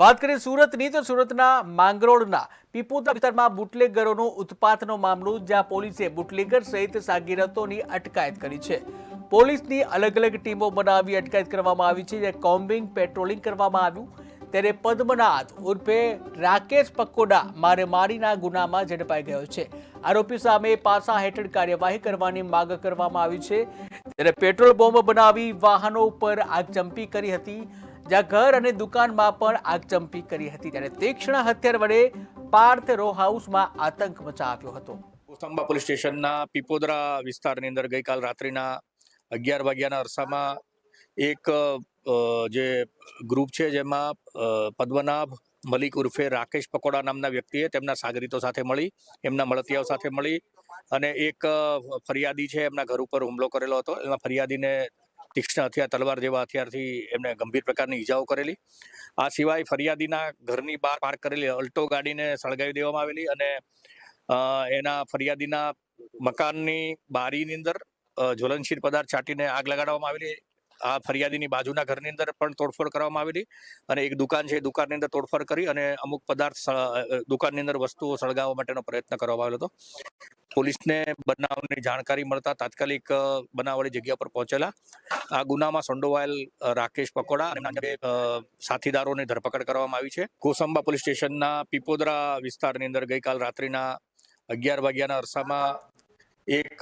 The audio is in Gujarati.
વાત કરીએ સુરતની, તો સુરતના માંગરોળના પીપોતા વિસ્તારમાં બુટલેગરોનો ઉત્પાતનો મામલો, જ્યાં પોલીસે બુટલેગર સહિત સાગીરતોની અટકાયત કરી છે. પોલીસની અલગ અલગ ટીમો બનાવી અટકાયત કરવામાં આવી છે, જે કોમ્બિંગ પેટ્રોલિંગ કરવામાં આવ્યું. ત્યારે પદ્મનાથ ઉર્ફે રાકેશ પકોડા મારેમારીના ગુનામાં ઝડપાઈ ગયો છે. આરોપી સામે પાસા હેઠળ કાર્યવાહી કરવાની માંગ કરવામાં આવી છે. ત્યારે પેટ્રોલ બોમ્બ બનાવી વાહનો ઉપર આગ ચંપી કરી હતી. જ્યાં ઘર અને દુકાનમાં પણ આગચંપી કરી હતી ત્યારે તીક્ષ્ણ હથિયાર વડે પાર્થ રો હાઉસમાં આતંક મચાવ્યો હતો. કોસંબા પોલીસ સ્ટેશનના પીપોદરા વિસ્તારની અંદર ગઈકાલ રાત્રિના અગિયાર વાગ્યાના અરસામાં એક જે ગ્રુપ છે જેમાં પદ્મનાભ, મલિક ઉર્ફે રાકેશ પકોડા નામના વ્યક્તિએ તેમના સાગરીતો સાથે મળી, એમના મળતિયાઓ સાથે મળી અને એક ફરિયાદી છે એમના ઘર ઉપર હુમલો કરેલો હતો. એમાં ફરિયાદીને તીક્ષ્ણ હથિયાર તલવાર જેવા હથિયારથી એમને ગંભીર પ્રકારની ઈજાઓ કરેલી. આ સિવાય ફરિયાદીના ઘરની બહાર પાર્ક કરેલી અલ્ટો ગાડીને સળગાવી દેવામાં આવેલી અને એના ફરિયાદીના મકાનની બારીની અંદર જ્વલનશીલ પદાર્થ છાંટીને આગ લગાડવામાં આવેલી. આ ફરિયાદીની બાજુના ઘરની અંદર પણ તોડફોડ કરવામાં આવેલી અને એક દુકાન છે એ દુકાનની અંદર તોડફોડ કરી અને અમુક પદાર્થ દુકાનની અંદર વસ્તુઓ સળગાવવા માટેનો પ્રયત્ન કરવામાં આવેલો હતો. પોલીસને બનાવની જાણકારી મળતા તાત્કાલિક બનાવવાળી જગ્યા પર પહોંચેલા. આ ગુનામાં સંડોવાયેલ રાકેશ પકોડા અને સાથીદારોની ધરપકડ કરવામાં આવી છે. કોસંબા પોલીસ સ્ટેશનના પીપોદરા વિસ્તારની અંદર ગઈકાલ રાત્રિના અગિયાર વાગ્યાના અરસામાં એક